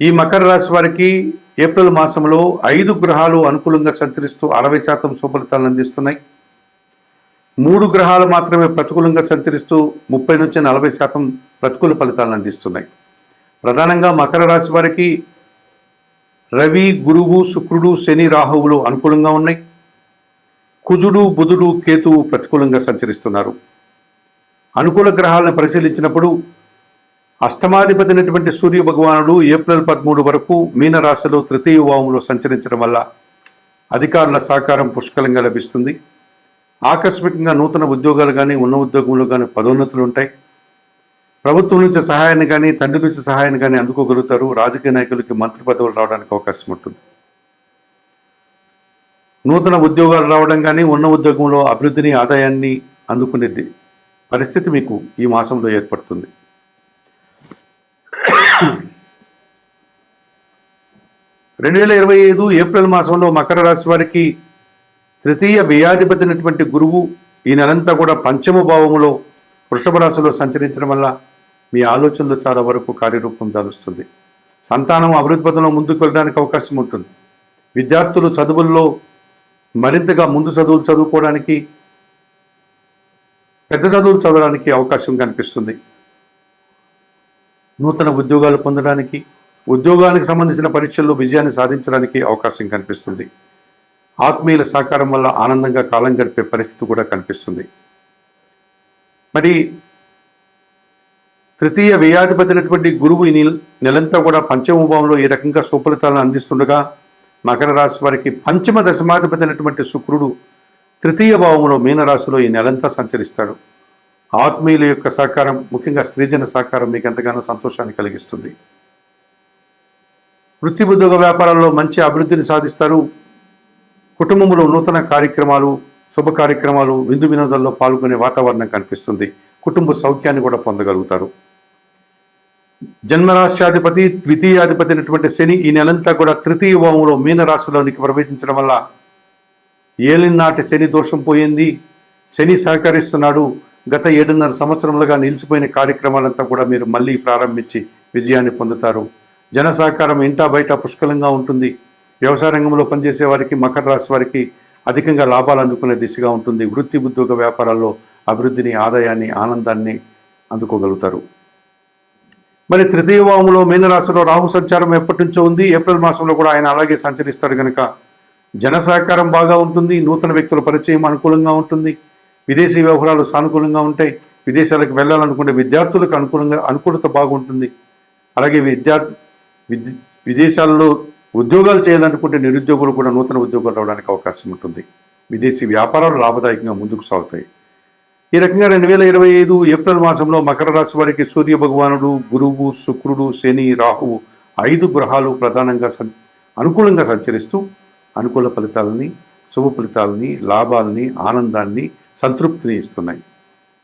ఈ మకర రాశి వారికి ఏప్రిల్ మాసంలో ఐదు గ్రహాలు అనుకూలంగా సంచరిస్తూ అరవై శాతం సుఫలితాలను అందిస్తున్నాయి. మూడు గ్రహాలు మాత్రమే ప్రతికూలంగా సంచరిస్తూ ముప్పై నుంచి నలభై శాతం ప్రతికూల ఫలితాలను అందిస్తున్నాయి. ప్రధానంగా మకర రాశి వారికి రవి గురువు శుక్రుడు శని రాహువులు అనుకూలంగా ఉన్నాయి. కుజుడు బుధుడు కేతువు ప్రతికూలంగా సంచరిస్తున్నారు. అనుకూల గ్రహాలను పరిశీలించినప్పుడు అష్టమాధిపతినటువంటి సూర్య భగవానుడు ఏప్రిల్ పదమూడు వరకు మీనరాశిలో తృతీయ వాములో సంచరించడం వల్ల అధికారుల సహకారం పుష్కలంగా లభిస్తుంది. ఆకస్మికంగా నూతన ఉద్యోగాలు కానీ ఉన్న ఉద్యోగంలో కానీ పదోన్నతులు ఉంటాయి. ప్రభుత్వం నుంచి సహాయాన్ని కానీ తండ్రి నుంచి సహాయాన్ని కానీ అందుకోగలుగుతారు. రాజకీయ నాయకులకి మంత్రి పదవులు రావడానికి అవకాశం ఉంటుంది. నూతన ఉద్యోగాలు రావడం కానీ ఉన్న ఉద్యోగంలో అభివృద్ధిని ఆదాయాన్ని అందుకునేది పరిస్థితి మీకు ఈ మాసంలో ఏర్పడుతుంది. రెండు వేల ఇరవై ఐదు ఏప్రిల్ మాసంలో మకర రాశి వారికి తృతీయ వ్యయాధిపతినటువంటి గురువు ఈ నెలంతా కూడా పంచమ భావములో వృషభ రాశిలో సంచరించడం వల్ల మీ ఆలోచనలు చాలా వరకు కార్యరూపం దాలుస్తుంది. సంతానం అభివృద్ధి పథంలో ముందుకు వెళ్ళడానికి అవకాశం ఉంటుంది. విద్యార్థులు చదువుల్లో మరింతగా ముందు చదువులు చదువుకోవడానికి పెద్ద చదువులు చదవడానికి అవకాశం కనిపిస్తుంది. నూతన ఉద్యోగాలు పొందడానికి ఉద్యోగానికి సంబంధించిన పరీక్షల్లో విజయాన్ని సాధించడానికి అవకాశం కనిపిస్తుంది. ఆత్మీయుల సహకారం వల్ల ఆనందంగా కాలం గడిపే పరిస్థితి కూడా కనిపిస్తుంది. మరి తృతీయ వ్యయాధిపతినటువంటి గురువు ఈ నెలంతా కూడా పంచమ భావంలో ఈ రకంగా సుఫలితాలను అందిస్తుండగా మకర రాశి వారికి పంచమ దశమాధిపతినటువంటి శుక్రుడు తృతీయ భావంలో మీనరాశిలో ఈ నెలంతా సంచరిస్తాడు. ఆత్మీయుల యొక్క సహకారం ముఖ్యంగా స్త్రీజన సహకారం మీకు ఎంతగానో సంతోషాన్ని కలిగిస్తుంది. వృత్తి ఉద్యోగ వ్యాపారాల్లో మంచి అభివృద్ధిని సాధిస్తారు. కుటుంబంలో నూతన కార్యక్రమాలు శుభ కార్యక్రమాలు విందు వినోదాల్లో పాల్గొనే వాతావరణం కనిపిస్తుంది. కుటుంబ సౌఖ్యాన్ని కూడా పొందగలుగుతారు. జన్మరాశ్యాధిపతి ద్వితీయాధిపతి అయినటువంటి శని ఈ నెలంతా కూడా తృతీయ భావంలో మీనరాశిలోనికి ప్రవేశించడం వల్ల ఏలినాటి శని దోషం పోయింది. శని సహకరిస్తున్నాడు. గత ఏడున్నర సంవత్సరములుగా నిలిచిపోయిన కార్యక్రమాలంతా కూడా మీరు మళ్ళీ ప్రారంభించి విజయాన్ని పొందుతారు. జన సహకారం ఇంటా బయట పుష్కలంగా ఉంటుంది. వ్యవసాయ రంగంలో పనిచేసే వారికి మకర రాశి వారికి అధికంగా లాభాలు అందుకునే దిశగా ఉంటుంది. వృత్తి ఉద్యోగ వ్యాపారాల్లో అభివృద్ధిని ఆదాయాన్ని ఆనందాన్ని అందుకోగలుగుతారు. మరి తృతీయ భావంలో మీనరాశిలో రాహు సంచారం ఎప్పటి నుంచో ఉంది. ఏప్రిల్ మాసంలో కూడా ఆయన అలాగే సంచరిస్తాడు కనుక జన సహకారం బాగా ఉంటుంది. నూతన వ్యక్తుల పరిచయం అనుకూలంగా ఉంటుంది. విదేశీ వ్యవహారాలు సానుకూలంగా ఉంటాయి. విదేశాలకు వెళ్ళాలనుకునే విద్యార్థులకు అనుకూలంగా అనుకూలత బాగుంటుంది. అలాగే విద్యార్థి విదేశాల్లో ఉద్యోగాలు చేయాలనుకుంటే నిరుద్యోగులు కూడా నూతన ఉద్యోగాలు రావడానికి అవకాశం ఉంటుంది. విదేశీ వ్యాపారాలు లాభదాయకంగా ముందుకు సాగుతాయి. ఈ రకంగా రెండు వేల ఇరవై ఐదు ఏప్రిల్ మాసంలో మకర రాశి వారికి సూర్య భగవానుడు గురువు శుక్రుడు శని రాహువు ఐదు గ్రహాలు ప్రధానంగా సం- అనుకూలంగా సంచరిస్తూ అనుకూల ఫలితాలని శుభ ఫలితాలని లాభాలని ఆనందాన్ని సంతృప్తిని ఇస్తున్నాయి.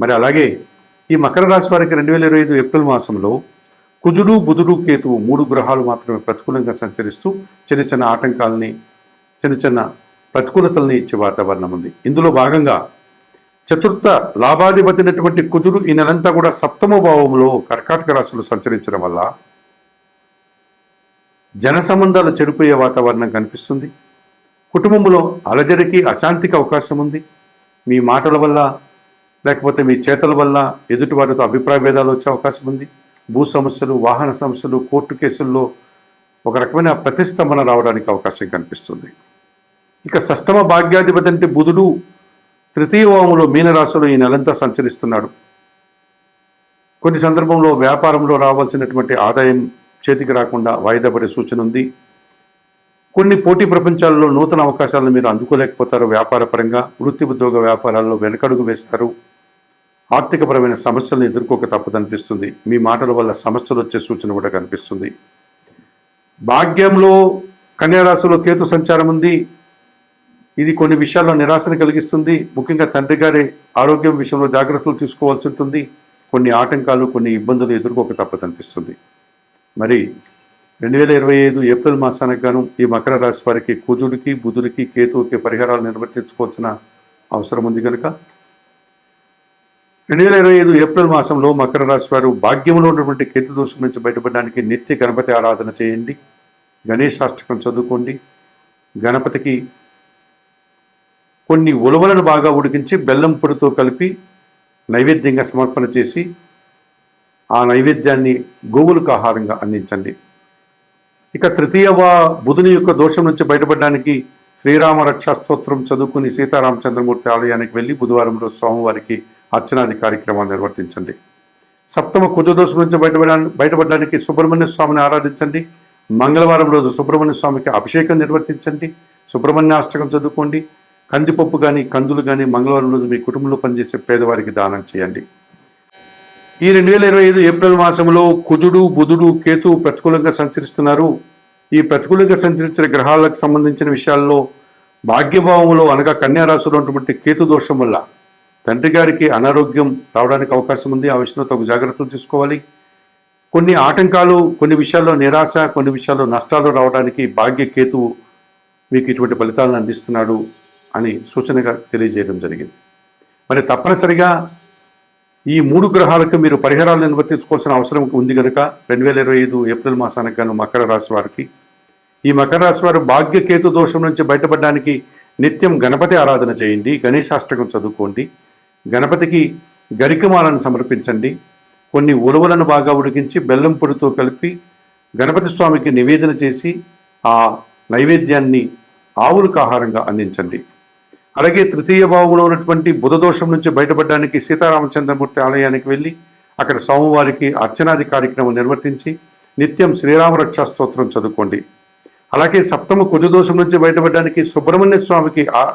మరి అలాగే ఈ మకర రాశి వారికి రెండు వేల ఇరవై ఐదు ఏప్రిల్ మాసంలో కుజుడు బుధుడు కేతువు మూడు గ్రహాలు మాత్రమే ప్రతికూలంగా సంచరిస్తూ చిన్న చిన్న ఆటంకాలని చిన్న చిన్న ప్రతికూలతల్ని ఇచ్చే వాతావరణం ఉంది. ఇందులో భాగంగా చతుర్థ లాభాధిపతినటువంటి కుజుడు ఈ నెలంతా కూడా సప్తమ భావంలో కర్కాటక రాశిలో సంచరించడం వల్ల జన సంబంధాలు చెడిపోయే వాతావరణం కనిపిస్తుంది. కుటుంబంలో అలజడికి అశాంతికి అవకాశం ఉంది. మీ మాటల వల్ల లేకపోతే మీ చేతల వల్ల ఎదుటివారితో అభిప్రాయ భేదాలు వచ్చే అవకాశం ఉంది. భూ సమస్యలు వాహన సమస్యలు కోర్టు కేసుల్లో ఒక రకమైన ప్రతిష్టంభన రావడానికి అవకాశం కనిపిస్తుంది. ఇక సష్టమ భాగ్యాధిపతి అంటే బుధుడు తృతీయ వాములో మీనరాశిలో ఈ నెలంతా సంచరిస్తున్నాడు. కొన్ని సందర్భంలో వ్యాపారంలో రావాల్సినటువంటి ఆదాయం చేతికి రాకుండా వాయిదా పడే సూచన ఉంది. కొన్ని పోటీ ప్రపంచాల్లో నూతన అవకాశాలను మీరు అందుకోలేకపోతారు వ్యాపారపరంగా. వృత్తి ఉద్యోగ వ్యాపారాల్లో వెనకడుగు వేస్తారు. ఆర్థికపరమైన సమస్యలను ఎదుర్కోక తప్పదనిపిస్తుంది. మీ మాటల వల్ల సమస్యలు వచ్చే సూచన కూడా కనిపిస్తుంది. భాగ్యంలో కన్యారాశిలో కేతు సంచారం ఉంది. ఇది కొన్ని విషయాల్లో నిరాశను కలిగిస్తుంది. ముఖ్యంగా తండ్రి గారి ఆరోగ్యం విషయంలో జాగ్రత్తలు తీసుకోవాల్సి ఉంటుంది. కొన్ని ఆటంకాలు కొన్ని ఇబ్బందులు ఎదుర్కోక తప్పదనిపిస్తుంది. మరి రెండు వేల ఇరవై ఐదు ఏప్రిల్ మాసానికి గాను ఈ మకర రాశి వారికి కుజుడికి బుధుడికి కేతువుకి పరిహారాలు నిర్వర్తించుకోవాల్సిన అవసరం ఉంది కనుక రెండు వేల ఇరవై ఐదు ఏప్రిల్ మాసంలో మకర రాశి వారు భాగ్యంలో ఉన్నటువంటి కేతు దోషం నుంచి బయటపడడానికి నిత్య గణపతి ఆరాధన చేయండి. గణేశాష్టకం చదువుకోండి. గణపతికి కొన్ని ఉలవలను బాగా ఉడికించి బెల్లం పొడితో కలిపి నైవేద్యంగా సమర్పణ చేసి ఆ నైవేద్యాన్ని గోవులకు ఆహారంగా అందించండి. ఇక తృతీయ బుధుని యొక్క దోషం నుంచి బయటపడడానికి శ్రీరామ రక్షా స్తోత్రం చదువుకుని సీతారామచంద్రమూర్తి ఆలయానికి వెళ్ళి బుధవారం రోజు సోమవారికి అర్చనాది కార్యక్రమాలు నిర్వర్తించండి. సప్తమ కుజదోషం నుంచి బయటపడడానికి బయటపడడానికి సుబ్రహ్మణ్య స్వామిని ఆరాధించండి. మంగళవారం రోజు సుబ్రహ్మణ్య స్వామికి అభిషేకం నిర్వర్తించండి. సుబ్రహ్మణ్య అష్టకం చదువుకోండి. కందిపప్పు కానీ కందులు కానీ మంగళవారం రోజు మీ కుటుంబంలో పనిచేసే పేదవారికి దానం చేయండి. ఈ రెండు వేల ఇరవై ఐదు ఏప్రిల్ మాసంలో కుజుడు బుధుడు కేతు ప్రతికూలంగా సంచరిస్తున్నారు. ఈ ప్రతికూలంగా సంచరించిన గ్రహాలకు సంబంధించిన విషయాల్లో భాగ్యభావంలో అనగా కన్యారాశిలో ఉన్నటువంటి కేతు దోషం వల్ల తండ్రి గారికి అనారోగ్యం రావడానికి అవకాశం ఉంది. ఆ విషయంలో తగు జాగ్రత్తలు తీసుకోవాలి. కొన్ని ఆటంకాలు కొన్ని విషయాల్లో నిరాశ కొన్ని విషయాల్లో నష్టాలు రావడానికి భాగ్య కేతువు మీకు ఇటువంటి ఫలితాలను అందిస్తున్నాడు అని సూచనగా తెలియజేయడం జరిగింది. మరి తప్పనిసరిగా ఈ మూడు గ్రహాలకు మీరు పరిహారాలు నిర్వర్తించుకోవాల్సిన అవసరం ఉంది కనుక రెండు వేల ఇరవై ఐదు ఏప్రిల్ మాసానికి గాను మకర రాశి వారికి. ఈ మకర రాశి వారు భాగ్యకేతు దోషం నుంచి బయటపడడానికి నిత్యం గణపతి ఆరాధన చేయండి. గణేశాష్టకం చదువుకోండి. గణపతికి గరికమాలను సమర్పించండి. కొన్ని ఉలవలను బాగా ఉడికించి బెల్లం పొడితో కలిపి గణపతి స్వామికి నివేదన చేసి ఆ నైవేద్యాన్ని ఆవులకు ఆహారంగా అందించండి. అలాగే తృతీయ భావంలో ఉన్నటువంటి బుధ దోషం నుంచి బయటపడడానికి సీతారామచంద్రమూర్తి ఆలయానికి వెళ్ళి అక్కడ స్వామివారికి అర్చనాది కార్యక్రమం నిర్వర్తించి నిత్యం శ్రీరామ రక్షా స్తోత్రం చదువుకోండి. అలాగే సప్తమ కుజదోషం నుంచి బయటపడడానికి సుబ్రహ్మణ్య స్వామికి ఆ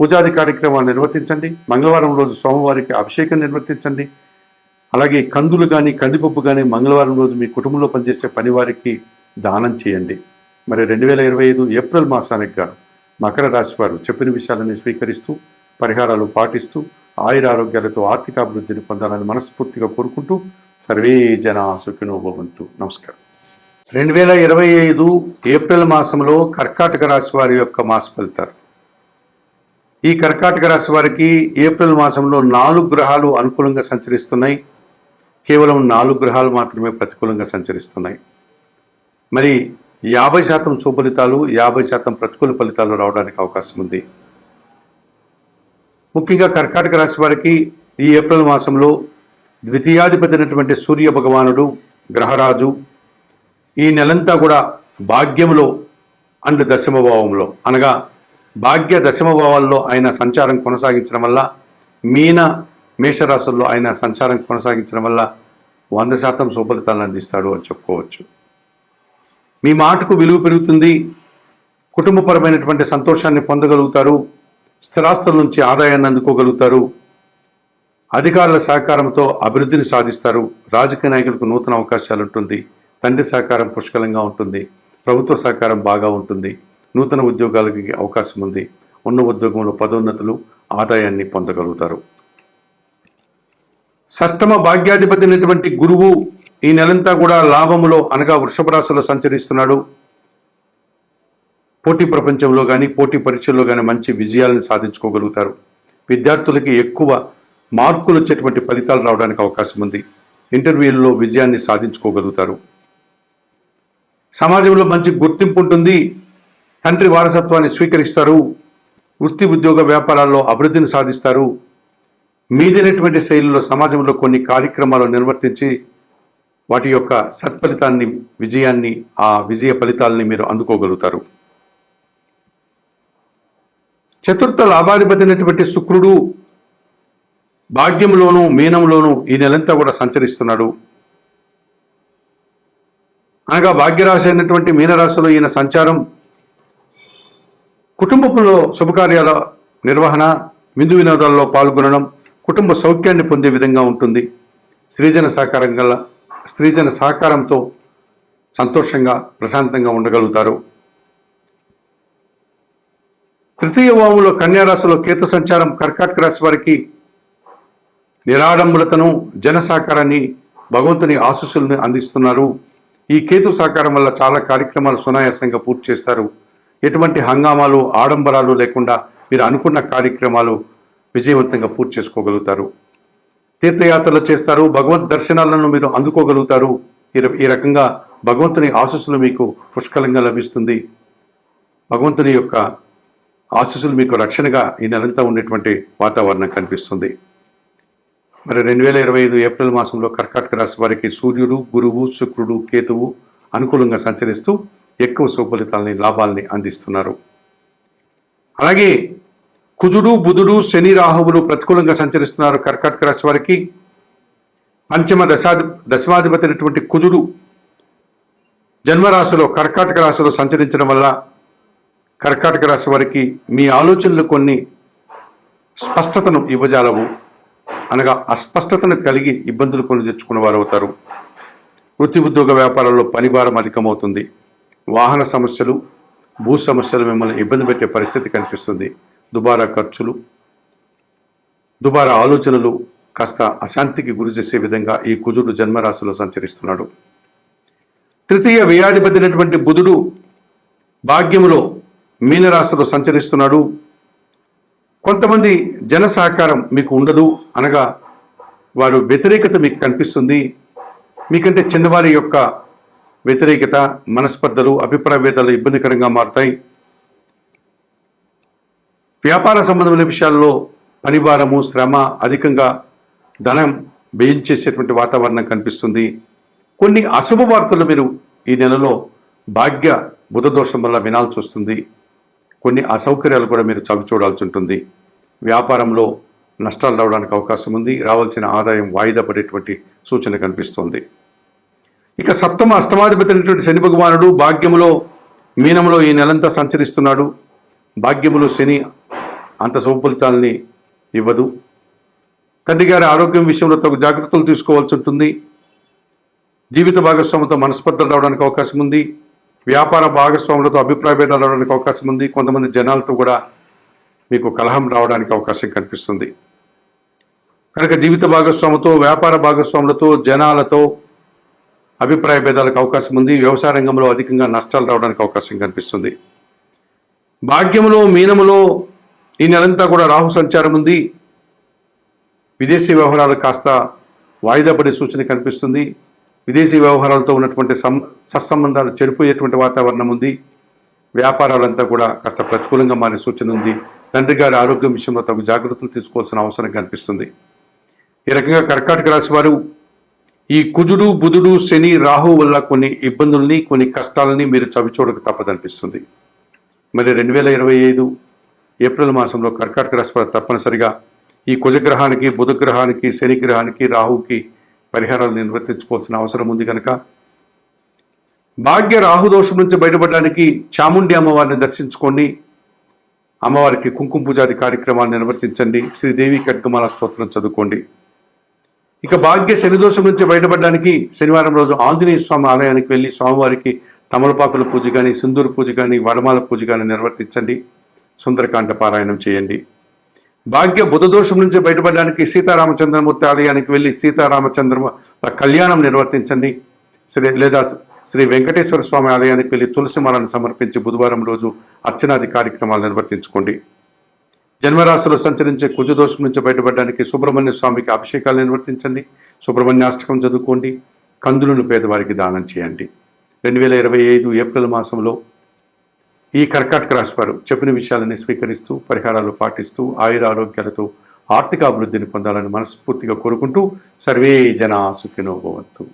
పూజాది కార్యక్రమాలు నిర్వర్తించండి. మంగళవారం రోజు సోమవారికి అభిషేకం నిర్వర్తించండి. అలాగే కందులు కానీ కందిపప్పు కానీ మంగళవారం రోజు మీ కుటుంబంలో పనిచేసే పనివారికి దానం చేయండి. మరి రెండు వేల ఇరవై ఐదు ఏప్రిల్ మాసానికి గాను మకర రాశి వారు చెప్పిన విషయాలని స్వీకరిస్తూ పరిహారాలు పాటిస్తూ ఆయుర ఆరోగ్యాలతో ఆర్థికాభివృద్ధిని పొందాలని మనస్ఫూర్తిగా కోరుకుంటూ సర్వే జన సుఖినో భవంతు. నమస్కారం. రెండు వేల ఇరవై ఐదు ఏప్రిల్ మాసంలో కర్కాటక రాశి వారి యొక్క మాస ఫలితాలు. ఈ కర్కాటక రాశి వారికి ఏప్రిల్ మాసంలో నాలుగు గ్రహాలు అనుకూలంగా సంచరిస్తున్నాయి. కేవలం నాలుగు గ్రహాలు మాత్రమే ప్రతికూలంగా సంచరిస్తున్నాయి. మరి యాభై శాతం సుఫలితాలు యాభై శాతం ప్రతికూల ఫలితాలు రావడానికి అవకాశం ఉంది. ముఖ్యంగా కర్కాటక రాశి వారికి ఈ ఏప్రిల్ మాసంలో ద్వితీయాధిపతి అయినటువంటి సూర్య భగవానుడు గ్రహరాజు ఈ నెలంతా కూడా భాగ్యంలో అండ్ దశమభావంలో అనగా భాగ్య దశమ భావాల్లో ఆయన సంచారం కొనసాగించడం వల్ల మీన మేషరాశుల్లో ఆయన సంచారం కొనసాగించడం వల్ల వంద శాతం సుఫలితాలను అందిస్తాడు అని చెప్పుకోవచ్చు. మీ మాటకు విలువ పెరుగుతుంది కుటుంబపరమైనటువంటి సంతోషాన్ని పొందగలుగుతారు స్థిరాస్తుల నుంచి ఆదాయాన్ని అందుకోగలుగుతారు అధికారుల సహకారంతో అభివృద్ధిని సాధిస్తారు రాజకీయ నాయకులకు నూతన అవకాశాలు ఉంటుంది తండ్రి సహకారం పుష్కలంగా ఉంటుంది ప్రభుత్వ సహకారం బాగా ఉంటుంది. నూతన ఉద్యోగాలకి అవకాశం ఉంది. ఉన్న ఉద్యోగంలో పదోన్నతులు ఆదాయాన్ని పొందగలుగుతారు. సష్టమ భాగ్యాధిపతి అయినటువంటి గురువు ఈ నెలంతా కూడా లాభములో అనగా వృషభ రాశిలో సంచరిస్తున్నాడు. పోటీ ప్రపంచంలో కానీ పోటీ పరీక్షల్లో కానీ మంచి విజయాలను సాధించుకోగలుగుతారు. విద్యార్థులకి ఎక్కువ మార్కులు వచ్చేటువంటి ఫలితాలు రావడానికి అవకాశం ఉంది. ఇంటర్వ్యూల్లో విజయాన్ని సాధించుకోగలుగుతారు. సమాజంలో మంచి గుర్తింపు ఉంటుంది. తండ్రి వారసత్వాన్ని స్వీకరిస్తారు. వృత్తి ఉద్యోగ వ్యాపారాల్లో అభివృద్ధిని సాధిస్తారు. మీదైనటువంటి శైలిలో సమాజంలో కొన్ని కార్యక్రమాలు నిర్వర్తించి వాటి యొక్క సత్ఫలితాన్ని విజయాన్ని ఆ విజయ ఫలితాలని మీరు అందుకోగలుగుతారు. చతుర్థ లాభాధిపతి అయినటువంటి శుక్రుడు భాగ్యంలోనూ మీనంలోనూ ఈ నెలంతా కూడా సంచరిస్తున్నాడు. అనగా భాగ్యరాశి అయినటువంటి మీనరాశిలో ఈయన సంచారం కుటుంబంలో శుభకార్యాల నిర్వహణ విందు వినోదాల్లో పాల్గొనడం కుటుంబ సౌఖ్యాన్ని పొందే విధంగా ఉంటుంది. స్త్రీజన సహకారం గల స్త్రీజన సహకారంతో సంతోషంగా ప్రశాంతంగా ఉండగలుగుతారు. తృతీయ వాములో కన్యారాశిలో కేతు సంచారం కర్కాటక రాశి వారికి నిరాడంబులతను జన సహకారాన్ని భగవంతుని ఆశీస్సులను అందిస్తున్నారు. ఈ కేతు సహకారం వల్ల చాలా కార్యక్రమాలు సునాయాసంగా పూర్తి చేస్తారు. ఎటువంటి హంగామాలు ఆడంబరాలు లేకుండా మీరు అనుకున్న కార్యక్రమాలు విజయవంతంగా పూర్తి చేసుకోగలుగుతారు. తీర్థయాత్రలు చేస్తారు భగవద్ దర్శనాలను మీరు అందుకోగలుగుతారు. ఈ ర- ఈ రకంగా భగవంతుని ఆశస్సులు మీకు పుష్కలంగా లభిస్తుంది. భగవంతుని యొక్క ఆశీస్సులు మీకు రక్షణగా ఈ నెలంతా ఉండేటువంటి వాతావరణం కనిపిస్తుంది. మరి రెండు వేల ఇరవై ఐదు ఏప్రిల్ మాసంలో కర్కాటక రాశి వారికి సూర్యుడు గురువు శుక్రుడు కేతువు అనుకూలంగా సంచరిస్తూ ఎక్కువ సుఫలితాలని లాభాలని అందిస్తున్నారు. అలాగే కుజుడు బుధుడు శని రాహువులు ప్రతికూలంగా సంచరిస్తున్నారు కర్కాటక రాశి వారికి. పంచమ దశాధి దశమాధిపతి అయినటువంటి కుజుడు జన్మరాశిలో కర్కాటక రాశిలో సంచరించడం వల్ల కర్కాటక రాశి వారికి మీ ఆలోచనలు కొన్ని స్పష్టతను ఇవ్వజాలవు. అనగా అస్పష్టతను కలిగి ఇబ్బందులు కొని తెచ్చుకున్న వారు అవుతారు వృత్తి ఉద్యోగ వ్యాపారాల్లో పనిభారం అధికమవుతుంది. వాహన సమస్యలు భూ సమస్యలు మిమ్మల్ని ఇబ్బంది పెట్టే పరిస్థితి కనిపిస్తుంది. దుబారా ఖర్చులు దుబారా ఆలోచనలు కాస్త అశాంతికి గురి చేసే విధంగా ఈ కుజుడు జన్మరాశిలో సంచరిస్తున్నాడు. తృతీయ వ్యయాధిపతినటువంటి బుధుడు భాగ్యములో మీనరాశిలో సంచరిస్తున్నాడు. కొంతమంది జన సహకారం మీకు ఉండదు అనగా వారు వ్యతిరేకత మీకు కనిపిస్తుంది. మీకంటే చిన్నవారి యొక్క వ్యతిరేకత మనస్పర్ధలు అభిప్రాయ భేదాలు ఇబ్బందికరంగా మారుతాయి. వ్యాపార సంబంధమైన విషయాల్లో పనిభారము శ్రమ అధికంగా ధనం వ్యయించేసేటువంటి వాతావరణం కనిపిస్తుంది. కొన్ని అశుభ వార్తలు మీరు ఈ నెలలో భాగ్య బుధ దోషం వల్ల వినాల్సి వస్తుంది. కొన్ని అసౌకర్యాలు కూడా మీరు చవి చూడాల్సి ఉంటుంది. వ్యాపారంలో నష్టాలు రావడానికి అవకాశం ఉంది. రావాల్సిన ఆదాయం వాయిదా పడేటువంటి సూచన కనిపిస్తోంది. ఇక సప్తమ అష్టమాధిపతి అయినటువంటి శని భగవానుడు భాగ్యములో మీనములో ఈ నెలంతా సంచరిస్తున్నాడు. భాగ్యములో శని అంత శుభఫలితాలని ఇవ్వదు. తండ్రి గారి ఆరోగ్యం విషయంలో తగు జాగ్రత్తలు తీసుకోవాల్సి ఉంటుంది. జీవిత భాగస్వామితో మనస్పర్ధలు రావడానికి అవకాశం ఉంది. వ్యాపార భాగస్వాములతో అభిప్రాయ భేదాలు రావడానికి అవకాశం ఉంది. కొంతమంది జనాలతో కూడా మీకు కలహం రావడానికి అవకాశం కనిపిస్తుంది. కనుక జీవిత భాగస్వాములతో వ్యాపార భాగస్వాములతో జనాలతో అభిప్రాయ భేదాలకు అవకాశం ఉంది. వ్యవసాయ రంగంలో అధికంగా నష్టాలు రావడానికి అవకాశం కనిపిస్తుంది. భాగ్యములో మీనములో ఈ నెలంతా కూడా రాహు సంచారం ఉంది. విదేశీ వ్యవహారాలు కాస్త వాయిదా పడే సూచన కనిపిస్తుంది. విదేశీ వ్యవహారాలతో ఉన్నటువంటి సం సత్సంబంధాలు చెడిపోయేటువంటి వాతావరణం ఉంది. వ్యాపారాలంతా కూడా కాస్త ప్రతికూలంగా మారే సూచన ఉంది. తండ్రి గారి ఆరోగ్యం విషయంలో తగు జాగ్రత్తలు తీసుకోవాల్సిన అవసరం కనిపిస్తుంది. ఈ రకంగా కర్కాటక రాశి వారు ఈ కుజుడు బుధుడు శని రాహు వల్ల కొన్ని ఇబ్బందుల్ని కొన్ని కష్టాలని మీరు చవిచూడక తప్పదనిపిస్తుంది. మరి రెండు వేల ఇరవై ఐదు ఏప్రిల్ మాసంలో కర్కాటక రాశి తప్పనిసరిగా ఈ కుజగ్రహానికి బుధగ్రహానికి శని గ్రహానికి రాహుకి పరిహారాలు నిర్వర్తించుకోవాల్సిన అవసరం ఉంది కనుక భాగ్య రాహు దోషం నుంచి బయటపడడానికి చాముండి అమ్మవారిని దర్శించుకోండి. అమ్మవారికి కుంకుమ పూజాది కార్యక్రమాలు నిర్వర్తించండి. శ్రీదేవి కడ్గమాల స్తోత్రం చదువుకోండి. ఇక భాగ్య శని దోషం నుంచి బయటపడడానికి శనివారం రోజు ఆంజనేయ స్వామి ఆలయానికి వెళ్ళి స్వామివారికి తమలపాకుల పూజ కానీ సింధూరు పూజ కానీ వడమాల పూజ కానీ నిర్వర్తించండి. సుందరకాండ పారాయణం చేయండి. భాగ్య బుధ దోషం నుంచి బయటపడడానికి సీతారామచంద్రమూర్తి ఆలయానికి వెళ్ళి సీతారామచంద్ర కళ్యాణం నిర్వర్తించండి. శ్రీ లేదా శ్రీ వెంకటేశ్వర స్వామి ఆలయానికి వెళ్ళి తులసిమాలను సమర్పించి బుధవారం రోజు అర్చనాది కార్యక్రమాలు నిర్వర్తించుకోండి. జన్మరాశిలో సంచరించే కుజదోషం నుంచి బయటపడడానికి సుబ్రహ్మణ్య స్వామికి అభిషేకాలు నిర్వర్తించండి. సుబ్రహ్మణ్యాష్టకం చదువుకోండి. కందులను పేదవారికి దానం చేయండి. రెండు వేల ఇరవై ఐదు ఏప్రిల్ మాసంలో ఈ కర్కాటక రాశి వారు చెప్పిన విషయాలని స్వీకరిస్తూ పరిహారాలు పాటిస్తూ ఆయుర ఆరోగ్యాలతో ఆర్థిక అభివృద్ధిని పొందాలని మనస్ఫూర్తిగా కోరుకుంటూ సర్వే జనా సుఖినోభవంతు